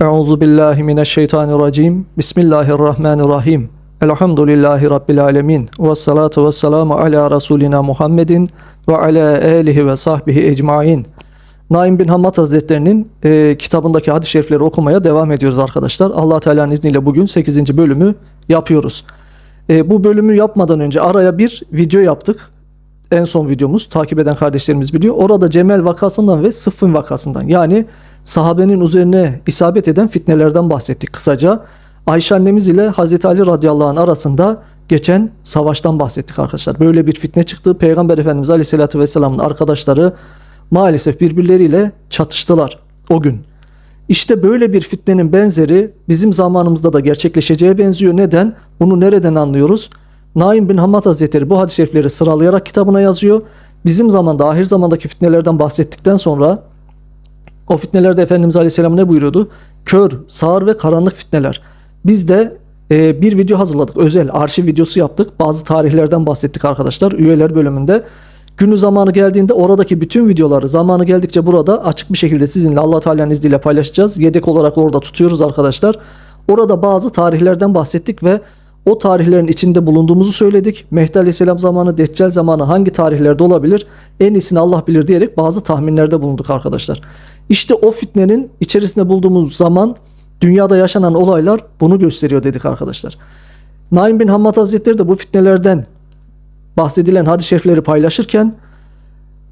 Euzu billahi mineşşeytanirracim. Bismillahirrahmanirrahim. Elhamdülillahi rabbil alamin. Ves salatu vesselamu ala rasulina Muhammedin ve ala alihi ve sahbihi ecmaîn. Naim bin Hammad Hazretlerinin e, kitabındaki hadis-i şerifleri okumaya devam ediyoruz arkadaşlar. Allah Teala'nın izniyle bugün 8. bölümü yapıyoruz. E, bu bölümü yapmadan önce araya bir video yaptık. En son videomuz takip eden kardeşlerimiz biliyor. Orada Cemel vakasından ve Sıffın vakasından yani sahabenin üzerine isabet eden fitnelerden bahsettik kısaca. Ayşe annemiz ile Hazreti Ali radıyallahu anh arasında geçen savaştan bahsettik arkadaşlar. Böyle bir fitne çıktı. Peygamber Efendimiz aleyhissalatü vesselamın arkadaşları maalesef birbirleriyle çatıştılar o gün. İşte böyle bir fitnenin benzeri bizim zamanımızda da gerçekleşeceğe benziyor. Neden? Bunu nereden anlıyoruz? Naim bin Hammad Hazretleri bu hadis-i şerifleri sıralayarak kitabına yazıyor. Bizim zamanda ahir zamandaki fitnelerden bahsettikten sonra o fitnelerde Efendimiz Aleyhisselam ne buyuruyordu? Kör, sağır ve karanlık fitneler. Biz de e, bir video hazırladık. Özel arşiv videosu yaptık. Bazı tarihlerden bahsettik arkadaşlar. Üyeler bölümünde. Günü zamanı geldiğinde oradaki bütün videoları zamanı geldikçe burada açık bir şekilde sizinle Allah Teala'nın izniyle paylaşacağız. Yedek olarak orada tutuyoruz arkadaşlar. Orada bazı tarihlerden bahsettik ve o tarihlerin içinde bulunduğumuzu söyledik. Mehdi Aleyhisselam zamanı, Deccal zamanı hangi tarihlerde olabilir? En iyisini Allah bilir diyerek bazı tahminlerde bulunduk arkadaşlar. İşte o fitnenin içerisinde bulduğumuz zaman dünyada yaşanan olaylar bunu gösteriyor dedik arkadaşlar. Naim bin Hammad Hazretleri de bu fitnelerden bahsedilen hadis-i şerifleri paylaşırken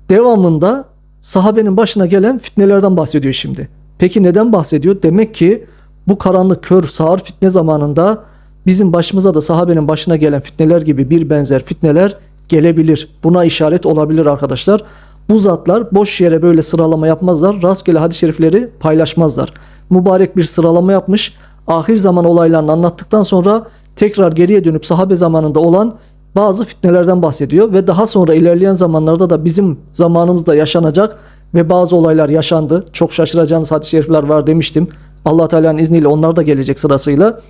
devamında sahabenin başına gelen fitnelerden bahsediyor şimdi. Peki neden bahsediyor? Demek ki bu karanlık kör sağır fitne zamanında bizim başımıza da sahabenin başına gelen fitneler gibi bir benzer fitneler gelebilir. Buna işaret olabilir arkadaşlar. Bu zatlar boş yere böyle sıralama yapmazlar. Rastgele hadis-i şerifleri paylaşmazlar. Mübarek bir sıralama yapmış. Ahir zaman olaylarını anlattıktan sonra tekrar geriye dönüp sahabe zamanında olan bazı fitnelerden bahsediyor ve daha sonra ilerleyen zamanlarda da bizim zamanımızda yaşanacak ve bazı olaylar yaşandı. Çok şaşıracağınız hadis-i şerifler var demiştim. Allah Teala'nın izniyle onlar da gelecek sırasıyla.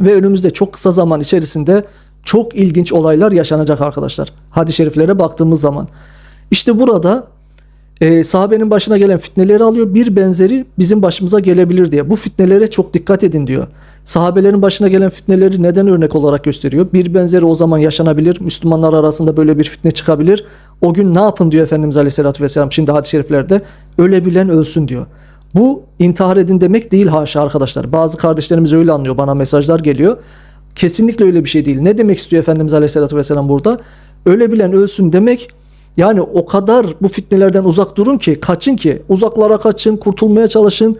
Ve önümüzde çok kısa zaman içerisinde çok ilginç olaylar yaşanacak arkadaşlar. Hadis-i şeriflere baktığımız zaman. İşte burada e, sahabenin başına gelen fitneleri alıyor. Bir benzeri bizim başımıza gelebilir diye. Bu fitnelere çok dikkat edin diyor. Sahabelerin başına gelen fitneleri neden örnek olarak gösteriyor? Bir benzeri o zaman yaşanabilir. Müslümanlar arasında böyle bir fitne çıkabilir. O gün ne yapın diyor Efendimiz Aleyhisselatü Vesselam şimdi hadis-i şeriflerde. Ölebilen ölsün diyor. Bu intihar edin demek değil haşa arkadaşlar. Bazı kardeşlerimiz öyle anlıyor. Bana mesajlar geliyor. Kesinlikle öyle bir şey değil. Ne demek istiyor Efendimiz Aleyhisselatü Vesselam burada? Ölebilen ölsün demek yani o kadar bu fitnelerden uzak durun ki kaçın ki uzaklara kaçın kurtulmaya çalışın.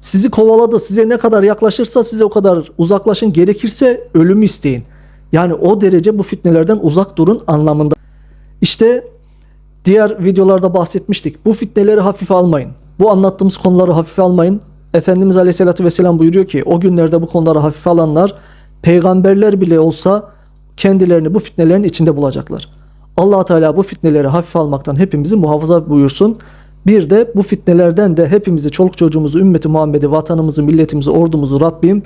Sizi kovaladı size ne kadar yaklaşırsa size o kadar uzaklaşın gerekirse ölümü isteyin. Yani o derece bu fitnelerden uzak durun anlamında. İşte diğer videolarda bahsetmiştik. Bu fitneleri hafife almayın. Bu anlattığımız konuları hafife almayın. Efendimiz Aleyhisselatü Vesselam buyuruyor ki o günlerde bu konuları hafife alanlar peygamberler bile olsa kendilerini bu fitnelerin içinde bulacaklar. Allah Teala bu fitneleri hafife almaktan hepimizi muhafaza buyursun. Bir de bu fitnelerden de hepimizi, çoluk çocuğumuzu, ümmeti Muhammed'i, vatanımızı, milletimizi, ordumuzu Rabbim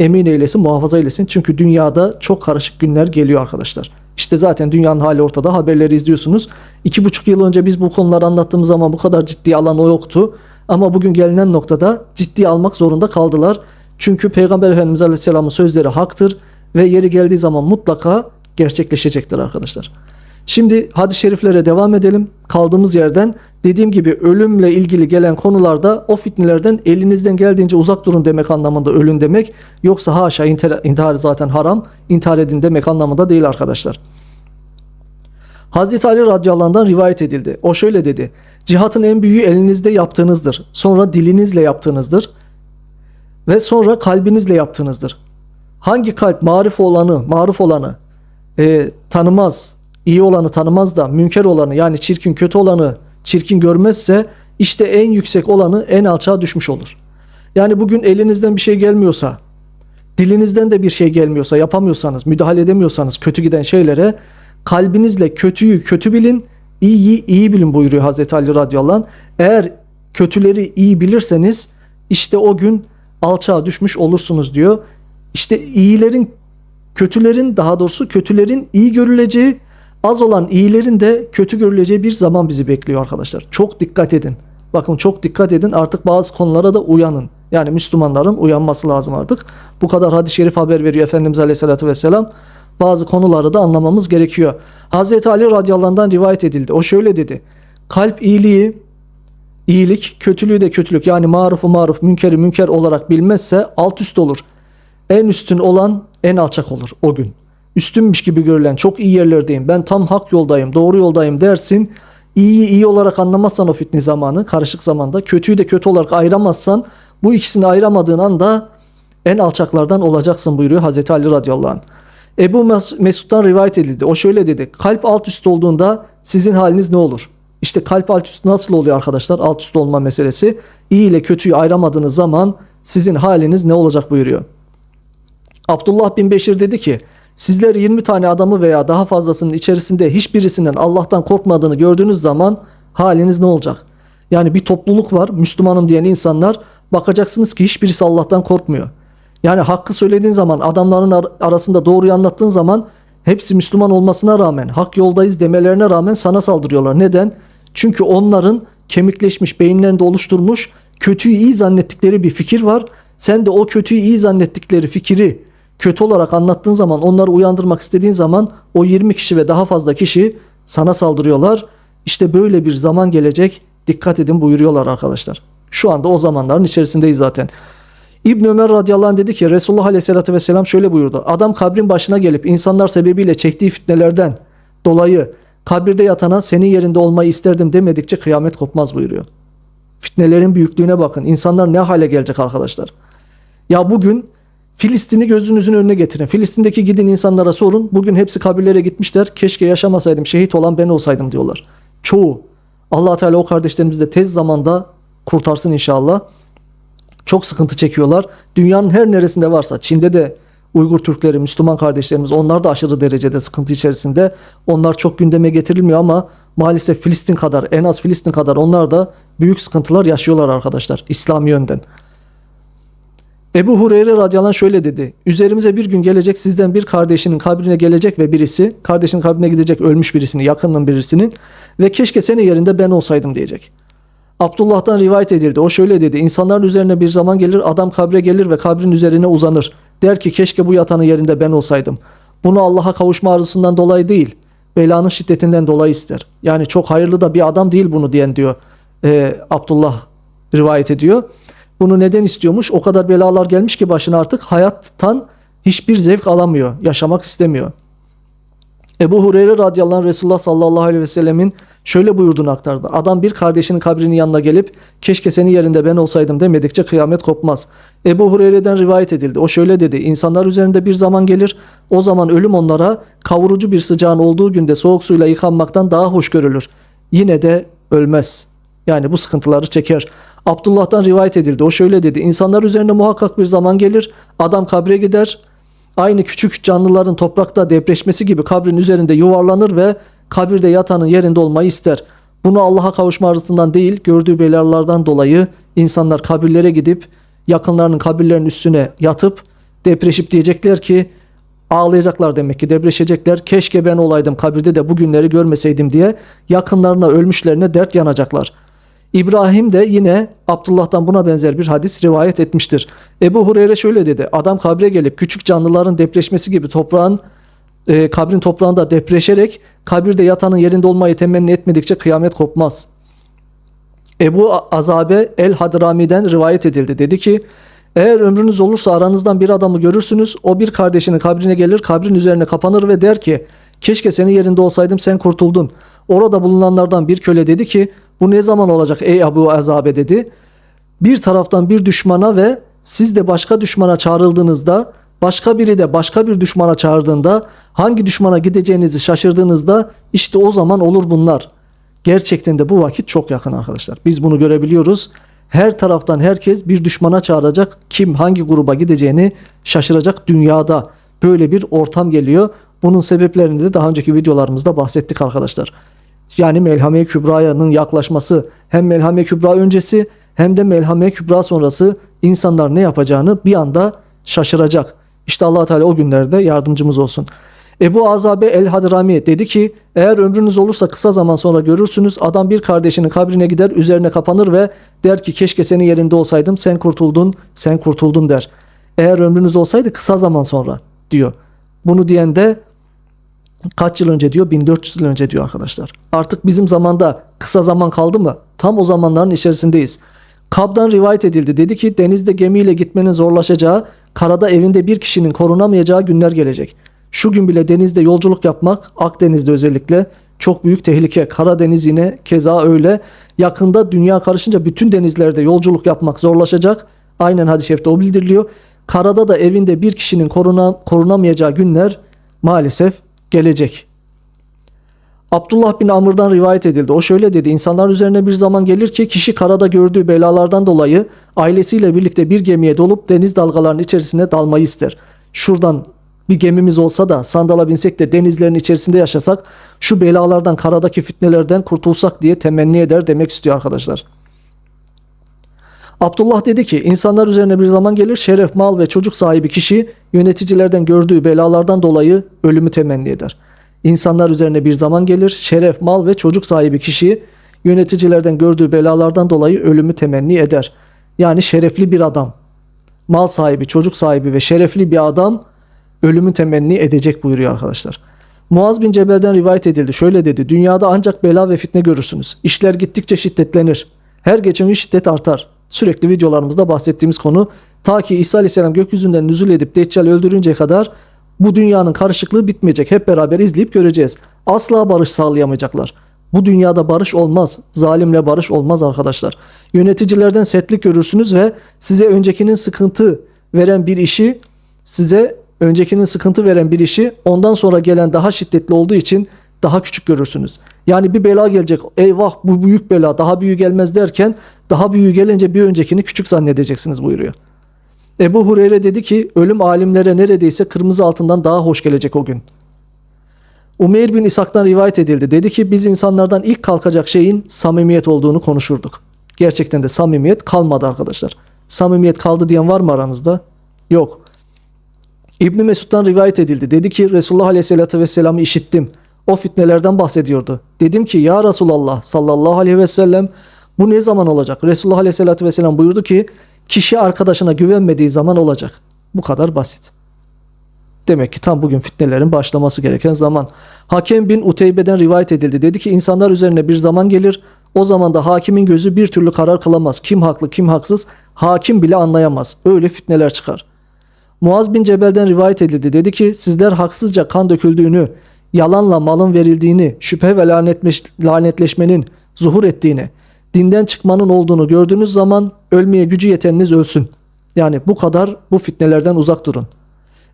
emin eylesin, muhafaza eylesin. Çünkü dünyada çok karışık günler geliyor arkadaşlar. İşte zaten dünyanın hali ortada. Haberleri izliyorsunuz. İki buçuk yıl önce biz bu konuları anlattığımız zaman bu kadar ciddi alan o yoktu. Ama bugün gelinen noktada ciddi almak zorunda kaldılar. Çünkü Peygamber Efendimiz Aleyhisselam'ın sözleri haktır ve yeri geldiği zaman mutlaka gerçekleşecektir arkadaşlar. Şimdi hadis-i şeriflere devam edelim. Kaldığımız yerden dediğim gibi ölümle ilgili gelen konularda o fitnelerden elinizden geldiğince uzak durun demek anlamında ölün demek. Yoksa haşa intihar, intihar zaten haram. intihar edin demek anlamında değil arkadaşlar. Hazreti Ali radıyallahu rivayet edildi. O şöyle dedi. Cihatın en büyüğü elinizde yaptığınızdır. Sonra dilinizle yaptığınızdır. Ve sonra kalbinizle yaptığınızdır. Hangi kalp marif olanı, maruf olanı e, tanımaz, iyi olanı tanımaz da münker olanı yani çirkin kötü olanı çirkin görmezse işte en yüksek olanı en alçağa düşmüş olur. Yani bugün elinizden bir şey gelmiyorsa, dilinizden de bir şey gelmiyorsa, yapamıyorsanız, müdahale edemiyorsanız kötü giden şeylere kalbinizle kötüyü kötü bilin, iyiyi iyi bilin buyuruyor Hazreti Ali radıyallahu. Eğer kötüleri iyi bilirseniz işte o gün alçağa düşmüş olursunuz diyor. İşte iyilerin kötülerin daha doğrusu kötülerin iyi görüleceği az olan iyilerin de kötü görüleceği bir zaman bizi bekliyor arkadaşlar. Çok dikkat edin. Bakın çok dikkat edin artık bazı konulara da uyanın. Yani Müslümanların uyanması lazım artık. Bu kadar hadis-i şerif haber veriyor Efendimiz Aleyhisselatü Vesselam. Bazı konuları da anlamamız gerekiyor. Hazreti Ali radıyallahu rivayet edildi. O şöyle dedi. Kalp iyiliği, iyilik, kötülüğü de kötülük. Yani marufu maruf, münkeri münker olarak bilmezse alt üst olur. En üstün olan en alçak olur o gün. Üstünmüş gibi görülen çok iyi yerlerdeyim. Ben tam hak yoldayım, doğru yoldayım dersin. İyiyi iyi olarak anlamazsan o fitne zamanı, karışık zamanda, kötüyü de kötü olarak ayıramazsan bu ikisini ayıramadığın anda en alçaklardan olacaksın buyuruyor Hazreti Ali radıyallahu anh. Ebu Mes- Mesud'dan rivayet edildi. O şöyle dedi. Kalp alt üst olduğunda sizin haliniz ne olur? İşte kalp alt üst nasıl oluyor arkadaşlar? Alt üst olma meselesi. İyi ile kötüyü ayıramadığınız zaman sizin haliniz ne olacak buyuruyor. Abdullah bin Beşir dedi ki sizler 20 tane adamı veya daha fazlasının içerisinde hiçbirisinden Allah'tan korkmadığını gördüğünüz zaman haliniz ne olacak? Yani bir topluluk var Müslümanım diyen insanlar bakacaksınız ki hiçbirisi Allah'tan korkmuyor. Yani hakkı söylediğin zaman adamların ar- arasında doğruyu anlattığın zaman hepsi Müslüman olmasına rağmen hak yoldayız demelerine rağmen sana saldırıyorlar. Neden? Çünkü onların kemikleşmiş beyinlerinde oluşturmuş kötüyü iyi zannettikleri bir fikir var. Sen de o kötüyü iyi zannettikleri fikri kötü olarak anlattığın zaman onları uyandırmak istediğin zaman o 20 kişi ve daha fazla kişi sana saldırıyorlar. İşte böyle bir zaman gelecek. Dikkat edin buyuruyorlar arkadaşlar. Şu anda o zamanların içerisindeyiz zaten. İbn Ömer radıyallahu anh dedi ki Resulullah aleyhissalatü vesselam şöyle buyurdu. Adam kabrin başına gelip insanlar sebebiyle çektiği fitnelerden dolayı kabirde yatana senin yerinde olmayı isterdim demedikçe kıyamet kopmaz buyuruyor. Fitnelerin büyüklüğüne bakın. İnsanlar ne hale gelecek arkadaşlar. Ya bugün Filistin'i gözünüzün önüne getirin. Filistin'deki gidin insanlara sorun. Bugün hepsi kabirlere gitmişler. Keşke yaşamasaydım, şehit olan ben olsaydım diyorlar. Çoğu. allah Teala o kardeşlerimizi de tez zamanda kurtarsın inşallah. Çok sıkıntı çekiyorlar. Dünyanın her neresinde varsa Çin'de de Uygur Türkleri, Müslüman kardeşlerimiz onlar da aşırı derecede sıkıntı içerisinde. Onlar çok gündeme getirilmiyor ama maalesef Filistin kadar en az Filistin kadar onlar da büyük sıkıntılar yaşıyorlar arkadaşlar İslami yönden. Ebu Hureyre radıyallahu anh şöyle dedi. Üzerimize bir gün gelecek sizden bir kardeşinin kabrine gelecek ve birisi kardeşinin kabrine gidecek ölmüş birisini yakının birisinin ve keşke senin yerinde ben olsaydım diyecek. Abdullah'tan rivayet edildi. O şöyle dedi. İnsanların üzerine bir zaman gelir adam kabre gelir ve kabrin üzerine uzanır. Der ki keşke bu yatanın yerinde ben olsaydım. Bunu Allah'a kavuşma arzusundan dolayı değil. Belanın şiddetinden dolayı ister. Yani çok hayırlı da bir adam değil bunu diyen diyor. Ee, Abdullah rivayet ediyor. Bunu neden istiyormuş? O kadar belalar gelmiş ki başına artık hayattan hiçbir zevk alamıyor. Yaşamak istemiyor. Ebu Hureyre radıyallahu anh Resulullah sallallahu aleyhi ve sellemin şöyle buyurduğunu aktardı. Adam bir kardeşinin kabrinin yanına gelip keşke senin yerinde ben olsaydım demedikçe kıyamet kopmaz. Ebu Hureyre'den rivayet edildi. O şöyle dedi. İnsanlar üzerinde bir zaman gelir. O zaman ölüm onlara kavurucu bir sıcağın olduğu günde soğuk suyla yıkanmaktan daha hoş görülür. Yine de ölmez. Yani bu sıkıntıları çeker. Abdullah'tan rivayet edildi. O şöyle dedi. İnsanlar üzerine muhakkak bir zaman gelir. Adam kabre gider. Aynı küçük canlıların toprakta depreşmesi gibi kabrin üzerinde yuvarlanır ve kabirde yatanın yerinde olmayı ister. Bunu Allah'a kavuşma arzusundan değil, gördüğü belalardan dolayı insanlar kabirlere gidip yakınlarının kabirlerinin üstüne yatıp depreşip diyecekler ki ağlayacaklar demek ki debreşecekler. Keşke ben olaydım kabirde de bu günleri görmeseydim diye yakınlarına ölmüşlerine dert yanacaklar. İbrahim de yine Abdullah'tan buna benzer bir hadis rivayet etmiştir. Ebu Hureyre şöyle dedi. Adam kabre gelip küçük canlıların depreşmesi gibi toprağın e, kabrin toprağında depreşerek kabirde yatanın yerinde olmayı temenni etmedikçe kıyamet kopmaz. Ebu Azabe el Hadrami'den rivayet edildi. Dedi ki eğer ömrünüz olursa aranızdan bir adamı görürsünüz. O bir kardeşinin kabrine gelir, kabrin üzerine kapanır ve der ki keşke senin yerinde olsaydım sen kurtuldun. Orada bulunanlardan bir köle dedi ki bu ne zaman olacak ey Ebu Azabe dedi. Bir taraftan bir düşmana ve siz de başka düşmana çağrıldığınızda başka biri de başka bir düşmana çağırdığında hangi düşmana gideceğinizi şaşırdığınızda işte o zaman olur bunlar. Gerçekten de bu vakit çok yakın arkadaşlar. Biz bunu görebiliyoruz. Her taraftan herkes bir düşmana çağıracak. Kim hangi gruba gideceğini şaşıracak dünyada. Böyle bir ortam geliyor. Bunun sebeplerini de daha önceki videolarımızda bahsettik arkadaşlar. Yani Melhame-i Kübra'nın yaklaşması hem Melhame-i Kübra öncesi hem de Melhame-i Kübra sonrası insanlar ne yapacağını bir anda şaşıracak. İşte allah Teala o günlerde yardımcımız olsun. Ebu Azabe el-Hadrami dedi ki eğer ömrünüz olursa kısa zaman sonra görürsünüz adam bir kardeşinin kabrine gider üzerine kapanır ve der ki keşke senin yerinde olsaydım sen kurtuldun sen kurtuldun der. Eğer ömrünüz olsaydı kısa zaman sonra diyor. Bunu diyen de kaç yıl önce diyor 1400 yıl önce diyor arkadaşlar. Artık bizim zamanda kısa zaman kaldı mı? Tam o zamanların içerisindeyiz. Kab'dan rivayet edildi. Dedi ki denizde gemiyle gitmenin zorlaşacağı, karada evinde bir kişinin korunamayacağı günler gelecek. Şu gün bile denizde yolculuk yapmak, Akdeniz'de özellikle çok büyük tehlike. Karadeniz yine keza öyle. Yakında dünya karışınca bütün denizlerde yolculuk yapmak zorlaşacak. Aynen hadis-i şerifte o bildiriliyor. Karada da evinde bir kişinin koruna, korunamayacağı günler maalesef gelecek. Abdullah bin Amr'dan rivayet edildi. O şöyle dedi. İnsanlar üzerine bir zaman gelir ki kişi karada gördüğü belalardan dolayı ailesiyle birlikte bir gemiye dolup deniz dalgalarının içerisine dalmayı ister. Şuradan bir gemimiz olsa da sandala binsek de denizlerin içerisinde yaşasak şu belalardan karadaki fitnelerden kurtulsak diye temenni eder demek istiyor arkadaşlar. Abdullah dedi ki insanlar üzerine bir zaman gelir şeref, mal ve çocuk sahibi kişi yöneticilerden gördüğü belalardan dolayı ölümü temenni eder. İnsanlar üzerine bir zaman gelir şeref, mal ve çocuk sahibi kişi yöneticilerden gördüğü belalardan dolayı ölümü temenni eder. Yani şerefli bir adam, mal sahibi, çocuk sahibi ve şerefli bir adam ölümü temenni edecek buyuruyor arkadaşlar. Muaz bin Cebel'den rivayet edildi. Şöyle dedi. Dünyada ancak bela ve fitne görürsünüz. İşler gittikçe şiddetlenir. Her geçen gün şiddet artar. Sürekli videolarımızda bahsettiğimiz konu ta ki İsa Aleyhisselam gökyüzünden nüzul edip Deccal öldürünceye kadar bu dünyanın karışıklığı bitmeyecek. Hep beraber izleyip göreceğiz. Asla barış sağlayamayacaklar. Bu dünyada barış olmaz. Zalimle barış olmaz arkadaşlar. Yöneticilerden sertlik görürsünüz ve size öncekinin sıkıntı veren bir işi size öncekinin sıkıntı veren bir işi ondan sonra gelen daha şiddetli olduğu için daha küçük görürsünüz. Yani bir bela gelecek. Eyvah bu büyük bela daha büyük gelmez derken daha büyük gelince bir öncekini küçük zannedeceksiniz buyuruyor. Ebu Hureyre dedi ki ölüm alimlere neredeyse kırmızı altından daha hoş gelecek o gün. Umeyr bin İshak'tan rivayet edildi. Dedi ki biz insanlardan ilk kalkacak şeyin samimiyet olduğunu konuşurduk. Gerçekten de samimiyet kalmadı arkadaşlar. Samimiyet kaldı diyen var mı aranızda? Yok. İbni Mesud'dan rivayet edildi. Dedi ki Resulullah Aleyhisselatü Vesselam'ı işittim. O fitnelerden bahsediyordu. Dedim ki ya Resulallah sallallahu aleyhi ve sellem bu ne zaman olacak? Resulullah Aleyhisselatü Vesselam buyurdu ki kişi arkadaşına güvenmediği zaman olacak. Bu kadar basit. Demek ki tam bugün fitnelerin başlaması gereken zaman. Hakem bin Uteybe'den rivayet edildi. Dedi ki insanlar üzerine bir zaman gelir. O zaman da hakimin gözü bir türlü karar kılamaz. Kim haklı kim haksız hakim bile anlayamaz. Öyle fitneler çıkar. Muaz bin Cebel'den rivayet edildi. Dedi ki sizler haksızca kan döküldüğünü, yalanla malın verildiğini, şüphe ve lanetleş, lanetleşmenin zuhur ettiğini, dinden çıkmanın olduğunu gördüğünüz zaman ölmeye gücü yeteniniz ölsün. Yani bu kadar bu fitnelerden uzak durun.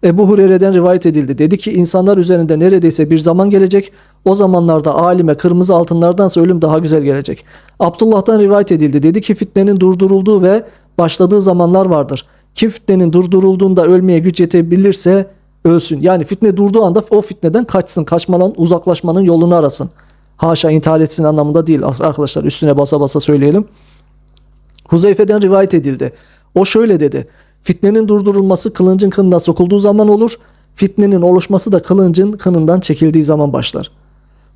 Ebu Hureyre'den rivayet edildi. Dedi ki insanlar üzerinde neredeyse bir zaman gelecek. O zamanlarda alime kırmızı altınlardansa ölüm daha güzel gelecek. Abdullah'tan rivayet edildi. Dedi ki fitnenin durdurulduğu ve başladığı zamanlar vardır. Kim fitnenin durdurulduğunda ölmeye güç yetebilirse ölsün. Yani fitne durduğu anda o fitneden kaçsın, kaçmanın, uzaklaşmanın yolunu arasın. Haşa intihar etsin anlamında değil arkadaşlar üstüne basa basa söyleyelim. Huzeyfe'den rivayet edildi. O şöyle dedi. Fitnenin durdurulması kılıncın kınına sokulduğu zaman olur. Fitnenin oluşması da kılıncın kınından çekildiği zaman başlar.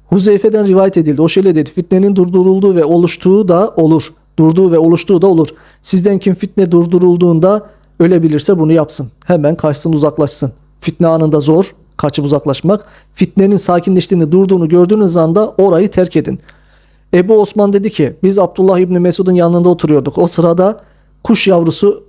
Huzeyfe'den rivayet edildi. O şöyle dedi. Fitnenin durdurulduğu ve oluştuğu da olur. Durduğu ve oluştuğu da olur. Sizden kim fitne durdurulduğunda ölebilirse bunu yapsın. Hemen kaçsın uzaklaşsın. Fitne anında zor kaçıp uzaklaşmak. Fitnenin sakinleştiğini durduğunu gördüğünüz anda orayı terk edin. Ebu Osman dedi ki biz Abdullah İbni Mesud'un yanında oturuyorduk. O sırada kuş yavrusu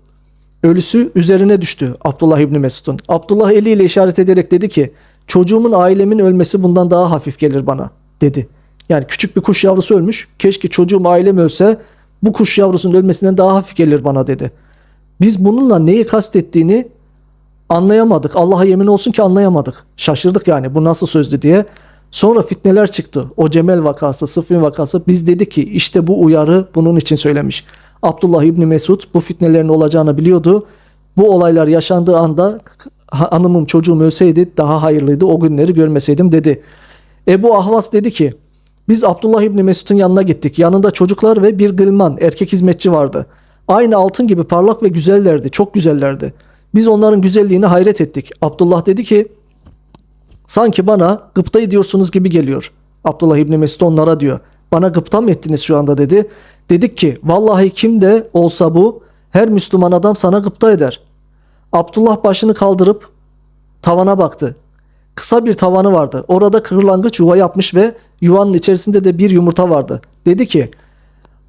ölüsü üzerine düştü Abdullah İbni Mesud'un. Abdullah eliyle işaret ederek dedi ki çocuğumun ailemin ölmesi bundan daha hafif gelir bana dedi. Yani küçük bir kuş yavrusu ölmüş. Keşke çocuğum ailem ölse bu kuş yavrusunun ölmesinden daha hafif gelir bana dedi. Biz bununla neyi kastettiğini anlayamadık. Allah'a yemin olsun ki anlayamadık. Şaşırdık yani bu nasıl sözdü diye. Sonra fitneler çıktı. O Cemel vakası, Sıffin vakası. Biz dedik ki işte bu uyarı bunun için söylemiş. Abdullah İbni Mesud bu fitnelerin olacağını biliyordu. Bu olaylar yaşandığı anda hanımım çocuğum ölseydi daha hayırlıydı o günleri görmeseydim dedi. Ebu Ahvas dedi ki biz Abdullah İbni Mesud'un yanına gittik. Yanında çocuklar ve bir gılman erkek hizmetçi vardı. Aynı altın gibi parlak ve güzellerdi. Çok güzellerdi. Biz onların güzelliğine hayret ettik. Abdullah dedi ki Sanki bana gıpta ediyorsunuz gibi geliyor. Abdullah İbni Mesud onlara diyor. Bana gıpta mı ettiniz şu anda dedi. Dedik ki vallahi kim de olsa bu her Müslüman adam sana gıpta eder. Abdullah başını kaldırıp tavana baktı. Kısa bir tavanı vardı. Orada kırlangıç yuva yapmış ve yuvanın içerisinde de bir yumurta vardı. Dedi ki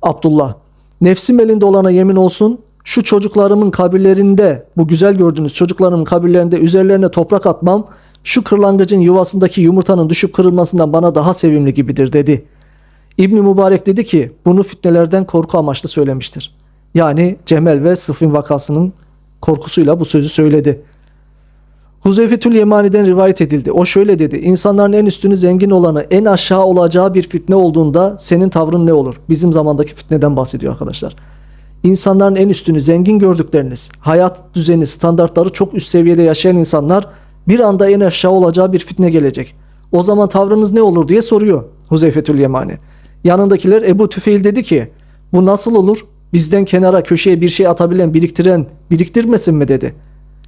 Abdullah nefsim elinde olana yemin olsun şu çocuklarımın kabirlerinde bu güzel gördüğünüz çocuklarımın kabirlerinde üzerlerine toprak atmam şu kırlangıcın yuvasındaki yumurtanın düşüp kırılmasından bana daha sevimli gibidir dedi. İbni Mübarek dedi ki bunu fitnelerden korku amaçlı söylemiştir. Yani Cemel ve Sıfin vakasının korkusuyla bu sözü söyledi. Huzeyfetül Yemani'den rivayet edildi. O şöyle dedi. İnsanların en üstünü zengin olanı en aşağı olacağı bir fitne olduğunda senin tavrın ne olur? Bizim zamandaki fitneden bahsediyor arkadaşlar. İnsanların en üstünü zengin gördükleriniz, hayat düzeni, standartları çok üst seviyede yaşayan insanlar bir anda en aşağı olacağı bir fitne gelecek. O zaman tavrınız ne olur diye soruyor Huzeyfetül Yemani. Yanındakiler Ebu Tüfeil dedi ki bu nasıl olur? Bizden kenara köşeye bir şey atabilen, biriktiren biriktirmesin mi dedi.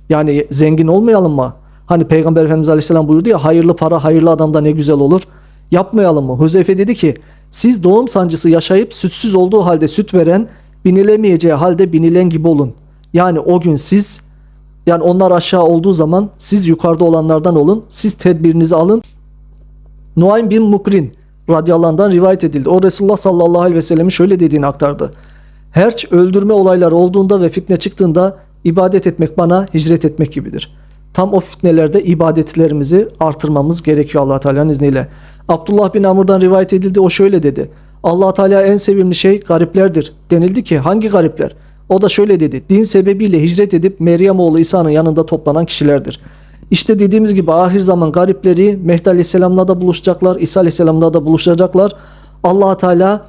Yani zengin olmayalım mı? Hani Peygamber Efendimiz Aleyhisselam buyurdu ya hayırlı para hayırlı adamda ne güzel olur. Yapmayalım mı? Huzeyfe dedi ki siz doğum sancısı yaşayıp sütsüz olduğu halde süt veren binilemeyeceği halde binilen gibi olun. Yani o gün siz yani onlar aşağı olduğu zaman siz yukarıda olanlardan olun. Siz tedbirinizi alın. Nuaym bin Mukrin radıyallahu rivayet edildi. O Resulullah sallallahu aleyhi ve sellemin şöyle dediğini aktardı. Herç öldürme olayları olduğunda ve fitne çıktığında ibadet etmek bana hicret etmek gibidir. Tam o fitnelerde ibadetlerimizi artırmamız gerekiyor allah Teala'nın izniyle. Abdullah bin Amr'dan rivayet edildi. O şöyle dedi. Allah Teala en sevimli şey gariplerdir. Denildi ki hangi garipler? O da şöyle dedi. Din sebebiyle hicret edip Meryem oğlu İsa'nın yanında toplanan kişilerdir. İşte dediğimiz gibi ahir zaman garipleri Mehdi Aleyhisselam'la da buluşacaklar. İsa Aleyhisselam'la da buluşacaklar. allah Teala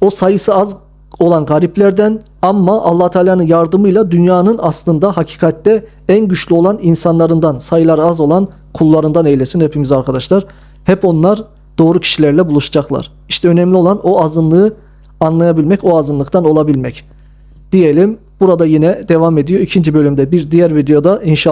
o sayısı az olan gariplerden ama allah Teala'nın yardımıyla dünyanın aslında hakikatte en güçlü olan insanlarından sayıları az olan kullarından eylesin hepimiz arkadaşlar. Hep onlar doğru kişilerle buluşacaklar. İşte önemli olan o azınlığı anlayabilmek, o azınlıktan olabilmek. Diyelim burada yine devam ediyor. İkinci bölümde bir diğer videoda inşallah